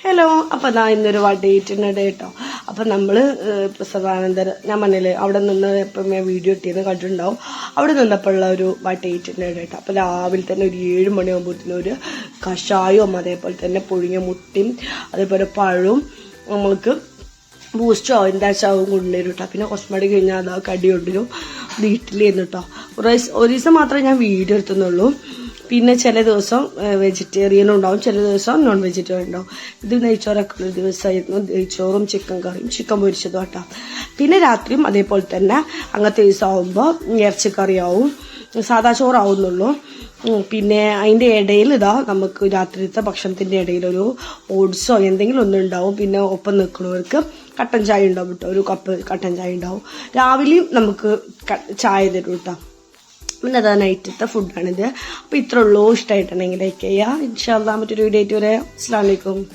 Hello അപ്പൊ അതാ ഇന്നൊരു വടയിട്ടുണ്ട് കേട്ടോ അപ്പൊ നമ്മൾ ഏഹ്, പ്രസവാനന്തരം ഞാൻ പറഞ്ഞില്ലേ അവിടെ നിന്ന് ഇപ്പം ഞാൻ വീഡിയോ ഇട്ടിന്ന് കണ്ടിട്ടുണ്ടാവും. അവിടെ നിന്നപ്പോഴുള്ള ഒരു വടയിട്ടുണ്ട് കേട്ടോ അപ്പൊ രാവിലെ തന്നെ ഒരു ഏഴ് മണിയാകുമ്പോഴത്തേനും ഒരു കഷായവും അതേപോലെ തന്നെ പുഴുങ്ങിയ മുട്ടയും അതേപോലെ പഴവും നമ്മൾക്ക് ബൂസ്റ്റോ എന്താ ചാവും കൊണ്ടുവരും കേട്ടോ പിന്നെ കുറച്ച് മണി കഴിഞ്ഞാൽ അതാ കടി കൊണ്ടുവരും. ദിവസം- ഒരു ദിവസം മാത്രമേ ഞാൻ വീഡിയോ എടുത്തുന്നുള്ളൂ. പിന്നെ ചില ദിവസം വെജിറ്റേറിയൻ ഉണ്ടാവും ചില ദിവസം നോൺ വെജിറ്റേറിയൻ ഉണ്ടാവും. ഇത് നെയ്ച്ചോറൊക്കെ ഉള്ള ദിവസമായിരുന്നു നെയ്ച്ചോറും ചിക്കൻ കറിയും ചിക്കൻ പൊരിച്ചതും കേട്ടോ പിന്നെ രാത്രിയും അതേപോലെ തന്നെ അങ്ങനത്തെ ദിവസം ആവുമ്പോൾ ഇറച്ചിക്കറിയാവും. സാദാ ചോറാവുന്നുള്ളൂ. പിന്നെ അതിന്റെ ഇടയിൽ ഇതാ നമുക്ക് രാത്രിത്തെ ഭക്ഷണത്തിന്റെ ഇടയിൽ ഒരു ഓട്സോ എന്തെങ്കിലും ഒന്നും ഉണ്ടാവും. പിന്നെ ഒപ്പം നിൽക്കുന്നവർക്ക് കട്ടൻ ചായ ഉണ്ടാവും കേട്ടോ. ഒരു കപ്പ് കട്ടൻ ചായ ഉണ്ടാവും. രാവിലെയും നമുക്ക് ചായ തരും കേട്ടോ. പിന്നെ അതാ നൈറ്റത്തെ ഫുഡാണിത് അപ്പോൾ ഇത്ര ഉള്ളൂ ഇഷ്ടമായിട്ടുണ്ടെങ്കിൽ ലൈക്ക് ചെയ്യുക ഇൻഷാല്ലാ മറ്റൊരു വീഡിയോ ആയിട്ട് വരെ. അസ്സാം വലൈക്കും